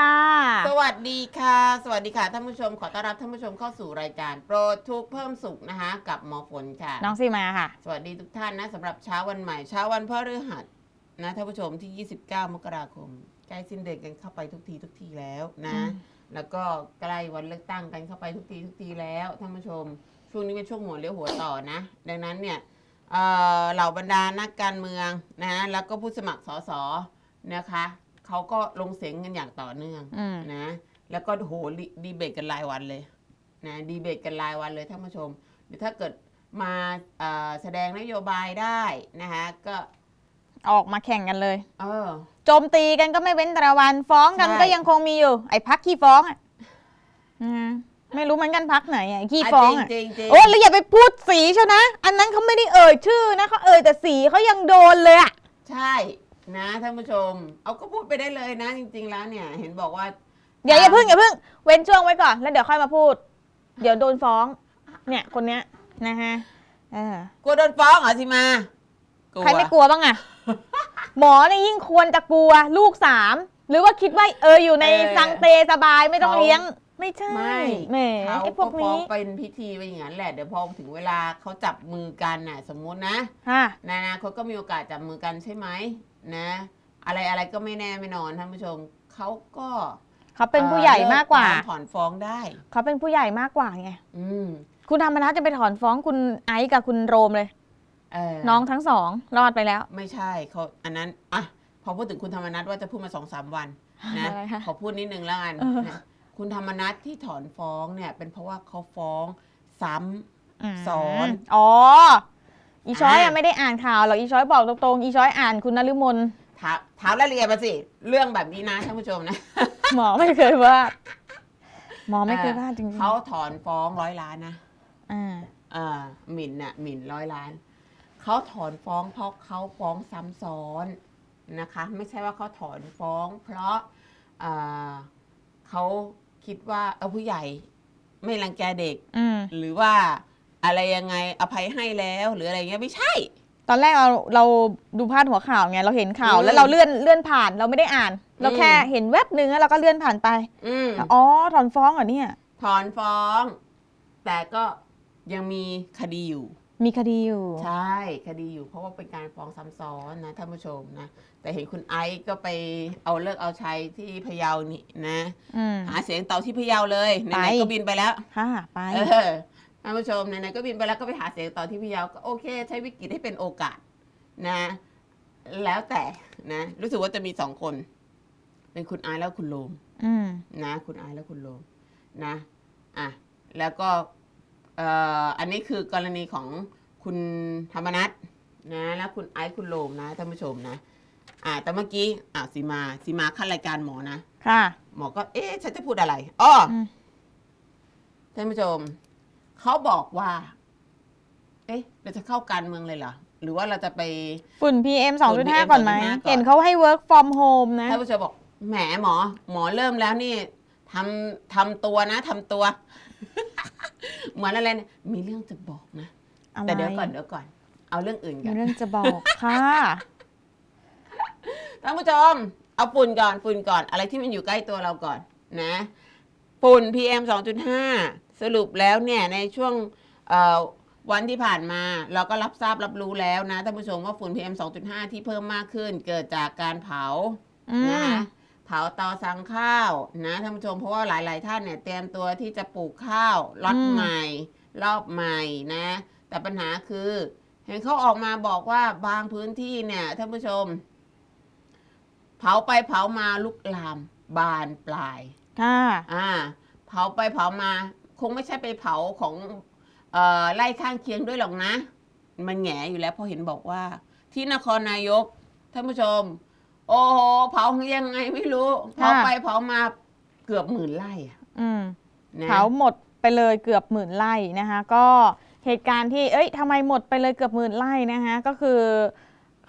วัสดีค่ะ สวัสดีค่ะ สวัสดีค่ะ ท่านผู้ชม ขอต้อนรับท่านผู้ชมเข้าสู่รายการ โปรดทุกข์เพิ่มสุขนะคะ กับหมอฝนค่ะ น้องซีมาค่ะ สวัสดีทุกท่านนะสำหรับเช้าวันใหม่เช้าวันพฤหัสนะท่านผู้ชมที่ 29 มกราคม ใกล้สิ้นเดือนกันเข้าไปทุกทีทุกทีแล้วนะ อืม แล้วก็ใกล้วันเลือกตั้งกันเข้าไปทุกทีทุกทีแล้วท่านผู้ชม ช่วงนี้เป็นช่วงหัวเลี้ยวหัวต่อนะ ดังนั้นเนี่ยเอ่อเหล่าบรรดานักการเมืองนะแล้วก็ผู้สมัครสสนะคะ เขาก็ลงเสียงกันอย่างต่อเนื่องอืม นะ แล้วก็โหดีดีเบตกันรายวันเลยนะดีเบตกันรายวันเลยท่านผู้ชมหรือถ้าเกิดมาเอ่อแสดงนโยบายได้นะคะก็ออกมาแข่งกันเลย เออ โจมตีกันก็ไม่เว้นแต่ละวัน ฟ้องกันใช่ ก็ยังคงมีอยู่ ไอ้พักขี้ฟ้องอะนะฮะไม่รู้เหมือนกันพักไหนอะไอ้ขี้ฟ้องอะ จริงจริงๆ โอ้แล้วอย่าไปพูดสีเชียวนะ อันนั้นเขาไม่ได้เอ่ยชื่อนะเขาเอ่ยแต่สีเขายังโดนเลยอะ ใช่ นะท่านผู้ชม เอาก็พูดไปได้เลยนะ จริง ๆ แล้วเนี่ย เห็นบอกว่า เดี๋ยวอย่าเพิ่งอย่าเพิ่งเว้นช่วงไว้ก่อน แล้วเดี๋ยวค่อยมาพูด เดี๋ยวโดนฟ้อง เนี่ยคนเนี้ยนะฮะเออกลัวโดนฟ้องเหรอสิมาใครไม่กลัวบ้างอะหมอเนี่ยยิ่งควรจะกลัวลูกสามหรือว่าคิดว่าเอออยู่ในสังเตสบายไม่ต้องเลี้ยง ไม่ใช่ไม่แหมเขาไอ้พก็วกฟ้องนี้เป็นพิธีไปอย่างนั้นแหละเดี๋ยวพอถึงเวลาเขาจับมือกันน่ะ สมมุตินะฮะในอนาคตก็มีโอกาสจับมือกันใช่ไหม นะ อะไรอะไรก็ไม่แน่ไม่นอนท่านผู้ชมเขาก็เขาเป็นผู้ใหญ่มากกว่า เลิถอนฟ้องได้ เขาเป็นผู้ใหญ่มากกว่าไง อืมคุณธรรมนัฐจะไปถอนฟ้องคุณไอซ์กับคุณโรมเลยเออน้องทั้งสองรอดไปแล้ว ไม่ใช่เขาอันนั้นอะพอพูดถึงคุณธรรมนัทว่าจะพูดมาสองสามวันนะอะไรคะขอพูดนิดนึงแล้วกันเออ นะคุณธรรมนัทที่ถอนฟ้องเนี่ย เป็นเพราะว่าเขาฟ้องซ้ำมสอน อ๋อ อีช้อยอะอ่าไม่ได้อ่านข่าวหรอกอีช้อยบอกตรงๆ อีช้อยอ่านคุณนฤมลถามถามรายละเอียดมาสิ เรื่องแบบนี้นะท่านผู้ชมนะหมอไม่เคยว่าดหมอไม่เคยว่าดจริงๆเขาถอนฟ้องร้อยล้านนะอ่าเอ่าหมิ่นน่ะหมิ่นร้อยล้านเขาถอนฟ้องเพราะเขาฟ้องซ้ำซ้อนนะคะ ไม่ใช่ว่าเขาถอนฟ้อง เพราะเอ่อเขาคิดว่าเอาผู้ใหญ่ไม่รังแกเด็กอืมหรือว่า อะไรยังไงอภัยให้แล้วหรืออะไรเงี้ยไม่ใช่ ตอนแรกเราเราดูพาดหัวข่าวไงเราเห็นข่าว อืมแล้วเราเลื่อนเลื่อนผ่านเราไม่ได้อ่าน เราอืม แค่เห็นแวบหนึ่งแล้วเราก็เลื่อนผ่านไปอืมอ๋อถอนฟ้องเหรอเนี่ย ถอนฟ้อง แต่ก็ยังมีคดีอยู่ มีคดีอยู่ ใช่คดีอยู่เพราะว่าเป็นการฟ้องซ้ำซ้อนนะท่านผู้ชมนะ แต่เห็นคุณไอซ์ก็ไปเอาเลิกเอาชัยที่พะเยานี่นะ อืม หาเสียงต่อที่พะเยาเลยไหไปนๆก็บินไปแล้ว ค่ะไป เออ ท่านผู้ชมไหนๆก็บินไปแล้วก็ไปหาเสียงต่อที่พะเยาก็โอเค ใช้วิกฤตให้เป็นโอกาสนะ แล้วแต่นะ รู้สึกว่าจะมีสองคน เป็นคุณไอซ์แล้วคุณโลมอืมนะ คุณไอซ์และคุณโลมนะอะแล้วก็เอ่ออันนี้คือกรณีของคุณธรรมนัทนะแล้วคุณไอซ์คุณโลมนะท่านผู้ชมนะอะแต่เมื่อกี้อะสีมาสีมาขั้นรายการหมอนะ ค่ะ หมอก็เอ๊ะฉันจะพูดอะไรอ้ออม ท่านผู้ชม เขาบอกว่า เอ๊ะ เราจะเข้าการเมืองเลยเหรอ หรือว่าเราจะไป ฝุ่น PM ฝุ่น PM 2.5 ก่อนไหม2.5ก่อน เห็นเขาให้ work from home นะ ท่านผู้ชมบอก แหมหมอ หมอเริ่มแล้วนี่ทำทำตัวนะทำตัว เหมือนอะไรเนี่ยมีเรื่องจะบอกนะอะไรแต่เดี๋ยวก่อนเดี๋ยวก่อน เอาเรื่องอื่นมีกันเรื่องจะบอกค่ะ ท่านผู้ชมเอาฝุ่นก่อนฝุ่นก่อนอะไรที่มันอยู่ใกล้ตัวเราก่อนนะฝุ่น PM 2.5 สรุปแล้วเนี่ยในช่วงเอ่อวันที่ผ่านมาเราก็รับทราบรับรู้แล้วนะท่านผู้ชมว่าฝุ่น PM 2.5 ที่เพิ่มมากขึ้น เกิดจากการเผาอืมนะคะเผาเตาสังข้าวนะท่านผู้ชมเพราะว่าหลาย ๆ ท่านเนี่ยเตรียมตัวที่จะปลูกข้าวล็อตอืมใหม่ รอบใหม่นะ แต่ปัญหาคือ เห็นเขาออกมาบอกว่าบางพื้นที่เนี่ยท่านผู้ชม เผาไปเผามาลุกลามบานปลายค่ะอ่าเผาไปเผามา คงไม่ใช่ไปเผาของเอ่อไล่ข้างเคียงด้วยหรอกนะ มันแหงอยู่แล้วเพราะเห็นบอกว่า ที่นครนายกท่านผู้ชม โอ้โหเผายังไงไม่รู้เผาค่ะไปเผามาเกือบหมื่นไร่อะอืมนะเผาหมดไปเลยเกือบหมื่นไร่นะคะ ก็เหตุการณ์ที่เอ้ยทำไมหมดไปเลยเกือบหมื่นไร่นะคะ ก็คือ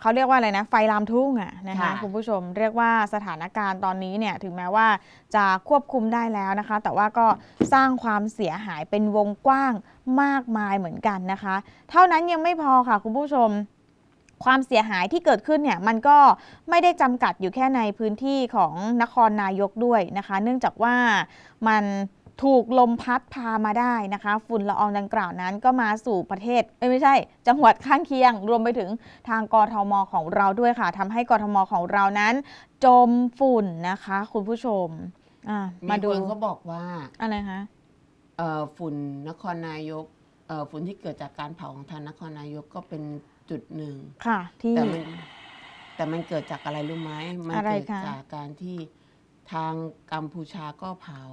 เขาเรียกว่าอะไรนะไฟลามทุ่งอะนะคะคุณผู้ชมเรียกว่าสถานการณ์ตอนนี้เนี่ยถึงแม้ว่าจะควบคุมได้แล้วนะคะ แต่ว่าก็สร้างความเสียหายเป็นวงกว้างมากมายเหมือนกันนะคะ เท่านั้นยังไม่พอค่ะคุณผู้ชม ความเสียหายที่เกิดขึ้นเนี่ยมันก็ไม่ได้จำกัดอยู่แค่ในพื้นที่ของนครนายกด้วยนะคะ เนื่องจากว่ามัน ถูกลมพัดพามาได้นะคะ ฝุ่นละอองดังกล่าวนั้นก็มาสู่ประเทศเอ้ยไม่ใช่ จังหวัดข้างเคียง รวมไปถึงทางกทมของเราด้วยค่ะทำให้กทมของเรานั้น จมฝุ่นนะคะ คุณผู้ชมอะมีมาดูคนเขาบอกว่าอะไรคะเอ่อฝุ่นนครนายกเอ่อฝุ่นที่เกิดจากการเผาของทางนครนายกก็เป็นจุดหนึ่งค่ะที่แต่มันแต่มันเกิดจากอะไรรู้ไหมมัอะไรเกิดคะจากการที่ทางกัมพูชาก็เผา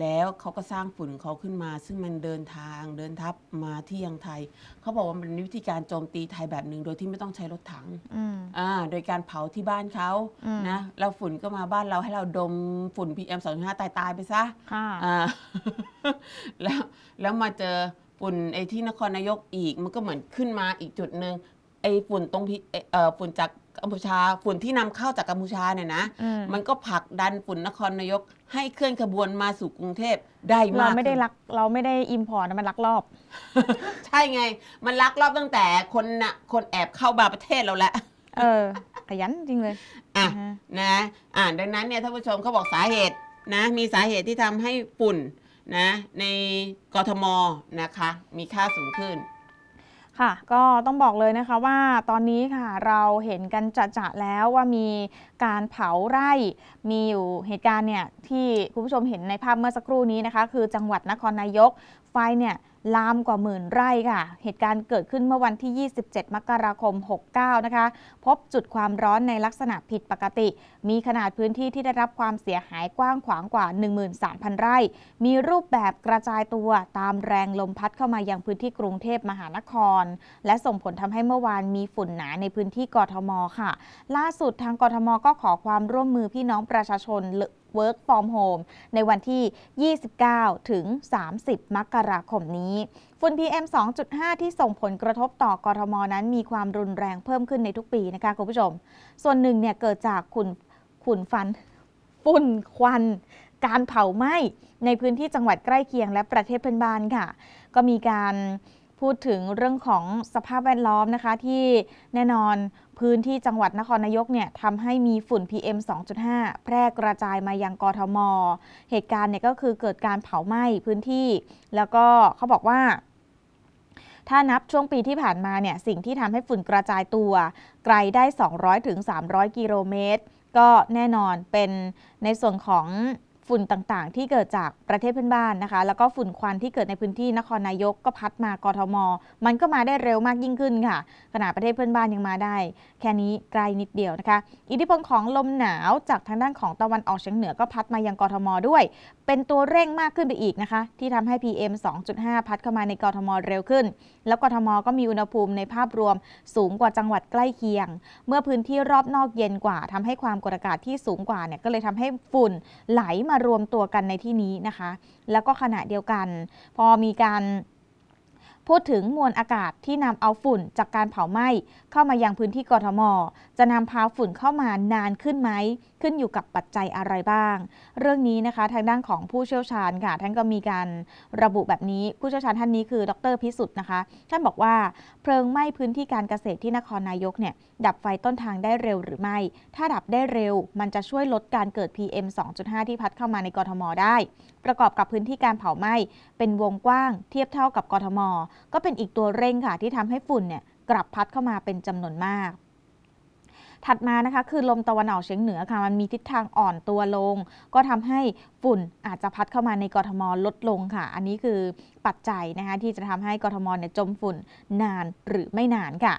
แล้วเขาก็สร้างฝุ่นของเขาขึ้นมา ซึ่งมันเดินทางเดินทับมาที่ยังไทย เขาบอกว่ามันเป็นวิธีการโจมตีไทยแบบหนึ่งโดยที่ไม่ต้องใช้รถถังอืม อ่าโดยการเผาที่บ้านเขาอืม นะแล้วฝุ่นก็มาบ้านเราให้เราดมฝุ่น PM 2.5ตายตายๆไปซะ ค่ะ อ่า แล้วแล้วมาเจอฝุ่นไอ้ที่นครนายกอีกมันก็เหมือนขึ้นมาอีกจุดหนึ่งไอ้ฝุ่นตรงพีเอ่อเอ่อฝุ่นจาก กัมพูชาฝุ่นที่นำเข้าจากกัมพูชาเนี่ยนะ อืมมันก็ผลักดันฝุ่นนครนายก ให้เคลื่อนขบวนมาสู่กรุงเทพได้มากเราไม่ได้ขึ้น ลักเราไม่ได้อิมพอร์ตมันลักลอบ ใช่ไง มันลักลอบตั้งแต่คนน่ะคนแอบเข้ามาประเทศเราแล้ว เออ ขยันจริงเลยอะ นะฮะนะอ่าดังนั้นเนี่ยท่านผู้ชมเขาบอกสาเหตุนะ มีสาเหตุที่ทำให้ฝุ่นนะในกทมนะคะ มีค่าสูงขึ้น ค่ะ ก็ต้องบอกเลยนะคะว่าตอนนี้ค่ะเราเห็นกันจะๆแล้วว่ามีการเผาไร่ มีอยู่เหตุการณ์เนี่ยที่คุณผู้ชมเห็นในภาพเมื่อสักครู่นี้นะคะ คือจังหวัดนครนายกไฟเนี่ย ลามกว่าหมื่นไร่ค่ะ เหตุการณ์เกิดขึ้นเมื่อวันที่ 27 มกราคม 69 นะคะ พบจุดความร้อนในลักษณะผิดปกติ มีขนาดพื้นที่ที่ได้รับความเสียหายกว้างขวางกว่า 13,000 ไร่ มีรูปแบบกระจายตัวตามแรงลมพัดเข้ามายังพื้นที่กรุงเทพมหานคร และส่งผลทำให้เมื่อวานมีฝุ่นหนาในพื้นที่กทมค่ะ ล่าสุดทางกทมก็ขอความร่วมมือพี่น้องประชาชน Work from Home ในวันที่ 29 ถึง 30 มกราคมนี้ ฝุ่น PM 2.5 ที่ส่งผลกระทบต่อกรทมนั้นมีความรุนแรงเพิ่มขึ้นในทุกปีนะคะคุณผู้ชม ส่วนหนึ่งเนี่ยเกิดจากขุนขุนฟันฝุ่นควันการเผาไหม้ในพื้นที่จังหวัดใกล้เคียงและประเทศเพื่อนบ้านค่ะ ก็มีการพูดถึงเรื่องของสภาพแวดล้อมนะคะที่แน่นอน พื้นที่จังหวัดนครนายกเนี่ยทำให้มีฝุ่น PM 2.5 แพร่กระจายมายังกทม เหตุการณ์เนี่ยก็คือเกิดการเผาไหม้พื้นที่ แล้วก็เขาบอกว่า ถ้านับช่วงปีที่ผ่านมาเนี่ยสิ่งที่ทำให้ฝุ่นกระจายตัวไกลได้ 200ถึง300 กิโลเมตร ก็แน่นอนเป็นในส่วนของ ฝุ่นต่างๆ ที่เกิดจากประเทศเพื่อนบ้านนะคะ แล้วก็ฝุ่นควันที่เกิดในพื้นที่นครนายกก็พัดมากทม มันก็มาได้เร็วมากยิ่งขึ้นค่ะ ขณะประเทศเพื่อนบ้านยังมาได้ แค่นี้ไกลนิดเดียวนะคะ อิทธิพลของลมหนาวจากทางด้านของตะวันออกเฉียงเหนือก็พัดมายังกทมด้วย เป็นตัวเร่งมากขึ้นไปอีกนะคะ ที่ทำให้ PM 2.5 พัดเข้ามาในกรทมเร็วขึ้น แล้วกรทมก็มีอุณหภูมิในภาพรวมสูงกว่าจังหวัดใกล้เคียง เมื่อพื้นที่รอบนอกเย็นกว่าทำให้ความกดอากาศที่สูงกว่าเนี่ยก็เลยทำให้ฝุ่นไหลมารวมตัวกันในที่นี้นะคะ แล้วก็ขณะเดียวกัน พอมีการพูดถึงมวลอากาศที่นำเอาฝุ่นจากการเผาไหม้เข้ามายังพื้นที่กรทม จะนำพาฝุ่นเข้ามานานขึ้นไหม ขึ้นอยู่กับปัจจัยอะไรบ้าง เรื่องนี้นะคะทางด้านของผู้เชี่ยวชาญค่ะท่านก็มีการระบุแบบนี้ผู้เชี่ยวชาญท่านนี้คือ ดรพิสุทธิ์นะคะท่านบอกว่าเพลิงไหม้พื้นที่การเกษตรที่นครนายกเนี่ยดับไฟต้นทางได้เร็วหรือไม่ ถ้าดับได้เร็ว มันจะช่วยลดการเกิด PM 2.5 ที่พัดเข้ามาในกทมได้ ประกอบกับพื้นที่การเผาไหม้เป็นวงกว้าง เทียบเท่ากับกทม ก็เป็นอีกตัวเร่งค่ะที่ทำให้ฝุ่นเนี่ยกลับพัดเข้ามาเป็นจำนวนมาก ถัดมานะคะคือลมตะวันออกเฉียงเหนือค่ะมันมีทิศทางอ่อนตัวลง ก็ทำให้ฝุ่นอาจจะพัดเข้ามาในกรทมลดลงค่ะ อันนี้คือปัจจัยนะคะที่จะทำให้กรทมเนี่ยจมฝุ่นนานหรือไม่นานค่ะ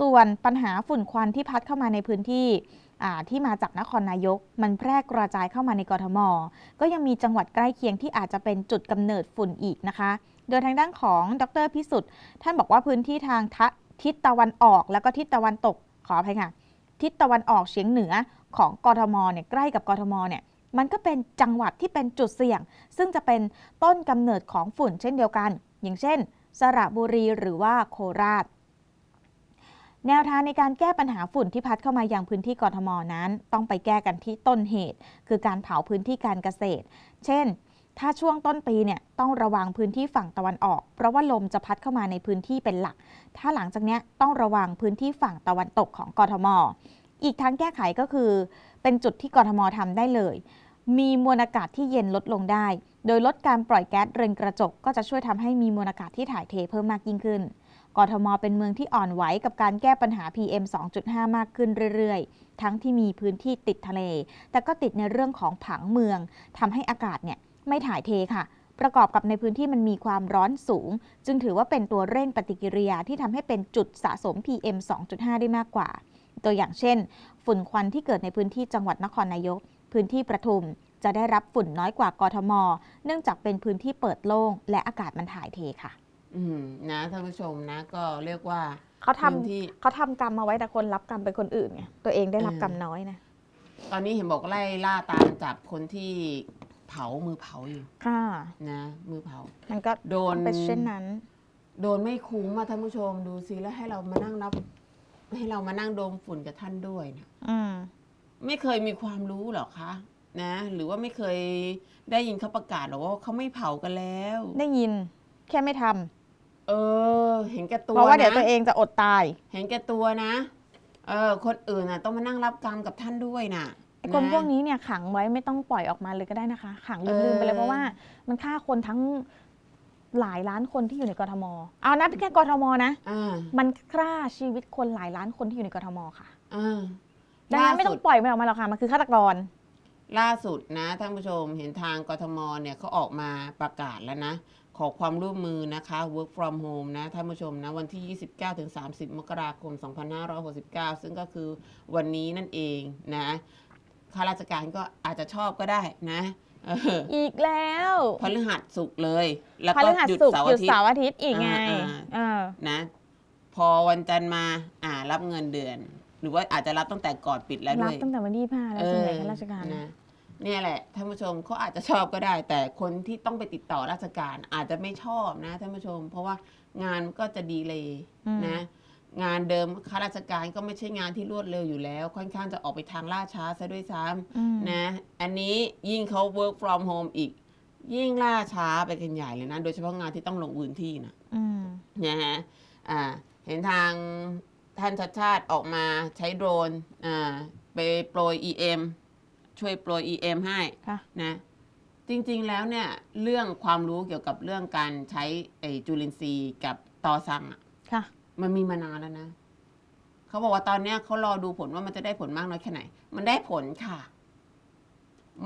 ส่วนปัญหาฝุ่นควันที่พัดเข้ามาในพื้นที่ที่มาจากนครนายก มันแพร่กระจายเข้ามาในกรทม ก็ยังมีจังหวัดใกล้เคียงที่อาจจะเป็นจุดกำเนิดฝุ่นอีกนะคะ โดยทางด้านของดรพิสุทธิ์ท่านบอกว่าพื้นที่ทางทิศตะวันออก แล้วก็ทิศตะวันตกขออภัยค่ะ ทิศตะวันออกเฉียงเหนือของกทมเนี่ยใกล้กับกทมเนี่ยมันก็เป็นจังหวัดที่เป็นจุดเสี่ยง ซึ่งจะเป็นต้นกำเนิดของฝุ่นเช่นเดียวกัน อย่างเช่น สระบุรีหรือว่าโคราช แนวทางในการแก้ปัญหาฝุ่นที่พัดเข้ามายังพื้นที่กทมนั้น ต้องไปแก้กันที่ต้นเหตุ คือการเผาพื้นที่การเกษตร เช่น ถ้าช่วงต้นปีเนี่ยต้องระวังพื้นที่ฝั่งตะวันออก เพราะว่าลมจะพัดเข้ามาในพื้นที่เป็นหลัก ถ้าหลังจากเนี้ยต้องระวังพื้นที่ฝั่งตะวันตกของกทม อีกทางแก้ไขก็คือ เป็นจุดที่กทมทำได้เลย มีมวลอากาศที่เย็นลดลงได้ โดยลดการปล่อยแก๊สเรือนกระจก ก็จะช่วยทำให้มีมวลอากาศที่ถ่ายเทเพิ่มมากยิ่งขึ้นกทม เป็นเมืองที่อ่อนไหวกับการแก้ปัญหา PM 2.5 มากขึ้นเรื่อยๆ ทั้งที่มีพื้นที่ติดทะเล แต่ก็ติดในเรื่องของผังเมืองทำให้อากาศเนี่ย ไม่ถ่ายเทค่ะ ประกอบกับในพื้นที่มันมีความร้อนสูง จึงถือว่าเป็นตัวเร่งปฏิกิริยาที่ทำให้เป็นจุดสะสม PM 2.5 ได้มากกว่า ตัวอย่างเช่น ฝุ่นควันที่เกิดในพื้นที่จังหวัดนครนายก พื้นที่ประทุมจะได้รับฝุ่นน้อยกว่ากทม เนื่องจากเป็นพื้นที่เปิดโล่งและอากาศมันถ่ายเทค่ะ อืมนะท่านผู้ชมนะก็เรียกว่าเขาทำพื้นที่เขาทำกรรมมาไว้แต่คนรับกรรมเป็นคนอื่นไงตัวเองได้รับเออกรรมน้อยนะ ตอนนี้เห็นบอกไล่ล่าตามจับคนที่ เผามือเผาอยู่ค่ะ นะมือเผา มันก็โดน เป็นเช่นนั้น โดนไม่คุ้มอะท่านผู้ชมดูสิแล้วให้เรามานั่งรับ ให้เรามานั่งดมฝุ่นกับท่านด้วยนะอืมไม่เคยมีความรู้หรอคะนะ หรือว่าไม่เคยได้ยินเขาประกาศหรอว่าเขาไม่เผากันแล้ว ได้ยิน แค่ไม่ทำเออ เห็นแก่ตัวเพราะว่าเดี๋ยวนะตัวเองจะอดตาย เห็นแก่ตัวนะ เออ คนอื่นน่ะ ต้องมานั่งรับกรรมกับท่านด้วยน่ะไอ้ คนนะพวกนี้เนี่ยขังไว้ไม่ต้องปล่อยออกมาเลยก็ได้นะคะ ขังลืมๆไปเลเอยอเพราะว่ามันฆ่าคนทั้งหลายล้านคนที่อยู่ในกทม เอานะแค่กทมนะอ่ามันฆ่าชีวิตคนหลายล้านคนที่อยู่ในกทมค่ะอ่าดังนั้นไม่ต้องปล่อยมันออกมาหรอกค่ะมันคือฆาตกร ล่าสุดนะท่านผู้ชมเห็นทางกทมเนี่ยเขาออกมาประกาศแล้วนะ ขอความร่วมมือนะคะ work from home นะท่านผู้ชมนะ วันที่ 29ถึง30 มกราคม 2569 ซึ่งก็คือวันนี้นั่นเองนะ ข้าราชการก็อาจจะชอบก็ได้นะเอออีกแล้วพฤหัสสุกร์เลย แล้วพก็ฤหัสหยุดศุกร์เสาร์หยุอาดทิตเสาย์ร์อาทิตย์อีกไงอ่า เออนะ พอวันจันทร์มาอ่ารับเงินเดือน หรือว่าอาจจะรับตั้งแต่ก่อนปิดแล้วรัด้บวยตั้งแต่วันที่ห้าแล้วส่วนใหญ่ข้าราชการนะเนี่ยแหละท่านผู้ชมเขาอาจจะชอบก็ได้ แต่คนที่ต้องไปติดต่อราชการอาจจะไม่ชอบนะท่านผู้ชม เพราะว่างานก็จะดีเลยอืม นะ งานเดิมข้าราชการก็ไม่ใช่งานที่รวดเร็วอยู่แล้ว ค่อนข้างจะออกไปทางล่าช้าซะด้วยซ้อืมำนะ อันนี้ยิ่งเขา work from home อีก ยิ่งล่าช้าไปกันใหญ่เลยนะ โดยเฉพาะงานที่ต้องลงพื้นที่นะอืมนะฮะอ่าเห็นทางท่านชัดชาติออกมาใช้โดรนอ่าไปโปรย EM ช่วยโปรย EM ให้ค่ะนะจริงๆแล้วเนี่ยเรื่องความรู้เกี่ยวกับเรื่องการใช้ไอ้จุลินทรีย์กับตอสังอะค่ะ มันมีมานานแล้วนะเขาบอกว่าตอนเนี้ยเขารอดูผลว่ามันจะได้ผลมากน้อยแค่ไหน มันได้ผลค่ะ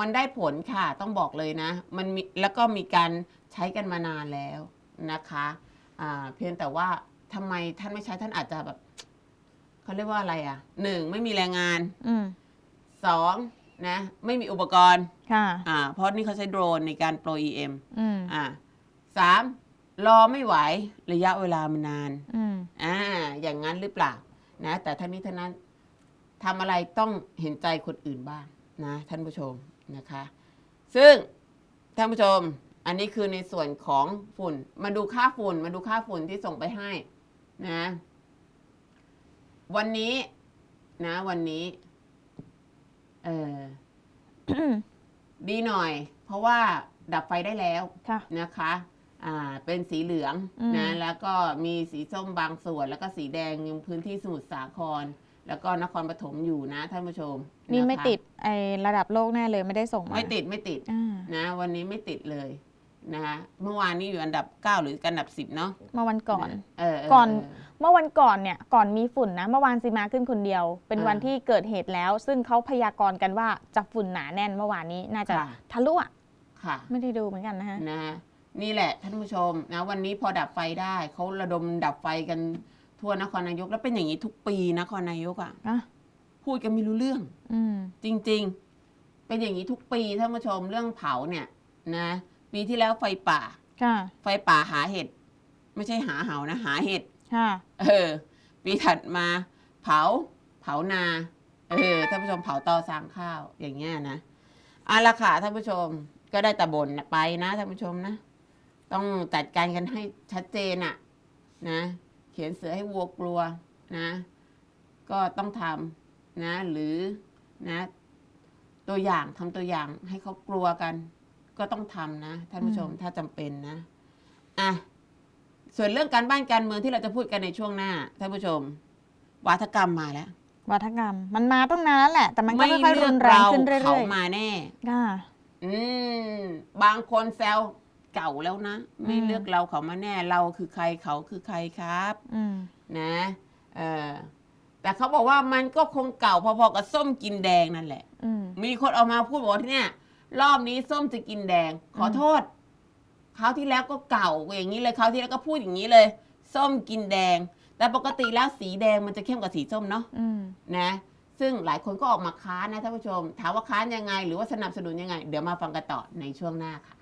มันได้ผลค่ะ ต้องบอกเลยนะ มันมีแล้วก็มีการใช้กันมานานแล้วนะคะอ่าเพียงแต่ว่าทำไมท่านไม่ใช้ท่านอาจจะแบบเขาเรียกว่าอะไรอะหนึ่งไม่มีแรงงานอืมสองนะ ไม่มีอุปกรณ์ค่ะ อ่าเพราะนี่เขาใช้โดรนในการโปรย EM อืมอ่าสาม รอไม่ไหวระยะเวลามันนานอืมอ่าอย่างนั้นหรือเปล่านะ แต่ทั้งนี้ทั้งนั้นทำอะไรต้องเห็นใจคนอื่นบ้างนะท่านผู้ชมนะคะ ซึ่งท่านผู้ชมอันนี้คือในส่วนของฝุ่น มาดูค่าฝุ่น มาดูค่าฝุ่นที่ส่งไปให้นะ วันนี้นะ วันนี้ เออดีหน่อย เพราะว่าดับไฟได้แล้วค่ะนะคะ อ่าเป็นสีเหลืองอืม นะแล้วก็มีสีส้มบางส่วน แล้วก็สีแดงยังพื้นที่สมุทรสาคร แล้วก็นครปฐมอยู่นะท่านผู้ชมนี่ไม่ะคะติดไอระดับโลกแน่เลยไม่ได้ส่งมาไม่ติดไม่ติดอ่านะวันนี้ไม่ติดเลยนะคะเมื่อวานนี้อยู่อันดับ 9 หรืออันดับ 10 เนาะเมื่อวันก่อนเออเก่อนเมื่อวันก่อนเนี่ยก่อนมีฝุ่นนะเมื่อวานซีมาขึ้นคนเดียว เป็นอ่าวันที่เกิดเหตุแล้ว ซึ่งเขาพยากรณ์กันว่าจะฝุ่นหนาแน่นเมื่อวานนี้น่าจะค่ะ ทะลุอะค่ะ ไม่ได้ดูเหมือนกันนะฮะ นะ นี่แหละท่านผู้ชมนะวันนี้พอดับไฟได้เขาระดมดับไฟกันทั่วนครนายกแล้วเป็นอย่างนี้ทุกปีนครนายกอะ่ะอะพูดกันไม่รู้เรื่อง อืม จริงๆ เป็นอย่างนี้ทุกปีท่านผู้ชมเรื่องเผาเนี่ยนะปีที่แล้วไฟป่า ค่ะ ไฟป่าหาเห็ดไม่ใช่หาเหานะ หาเห็ดค่ะ เออ ปีถัดมาเผาเผานา เออท่านผู้ชมเผาตอสร้างข้าวอย่างเงี้ยนะเอาละค่ะท่านผู้ชมก็ได้แต่บ่นไปนะท่านผู้ชมนะ ต้องจัดการกันให้ชัดเจนอะนะ เขียนเสือให้วัวกลัวนะ ก็ต้องทำนะ หรือนะ ตัวอย่างทำตัวอย่างให้เขากลัวกัน ก็ต้องทำนะท่านผู้ชมถ้าจำเป็นนะอะส่วนเรื่องการบ้านการเมืองที่เราจะพูดกันในช่วงหน้าท่านผู้ชม วาทกรรมมาแล้ววัฒกรรม มันมาต้องนานแล้วแหละ แต่มันก็ไม่ค่อยๆเลืรุอกนแรงเราขึ้นเรื่เขาอยมาแน่ๆค่ะอืม บางคนแซว เก่าแล้วนะ ไม่อืมเลือกเราเขามาแน่เราคือใครเขาคือใครครับอืมนะเออแต่เขาบอกว่ามันก็คงเก่าพอๆกับส้มกินแดงนั่นแหละ อืม มีคนออกมาพูดบอกว่าที่เนี่ย รอบนี้ส้มจะกินแดง ขอโทษคราวที่แล้วก็เก่าอย่างนี้เลยคราวที่แล้วก็พูดอย่างนี้เลย ส้มกินแดง แต่ปกติแล้วสีแดงมันจะเข้มกว่าสีส้มเนาะ อืม นะซึ่งหลายคนก็ออกมาค้านนะท่านผู้ชม ถามว่าค้านยังไง หรือว่าสนับสนุนยังไง เดี๋ยวมาฟังกันต่อในช่วงหน้าค่ะ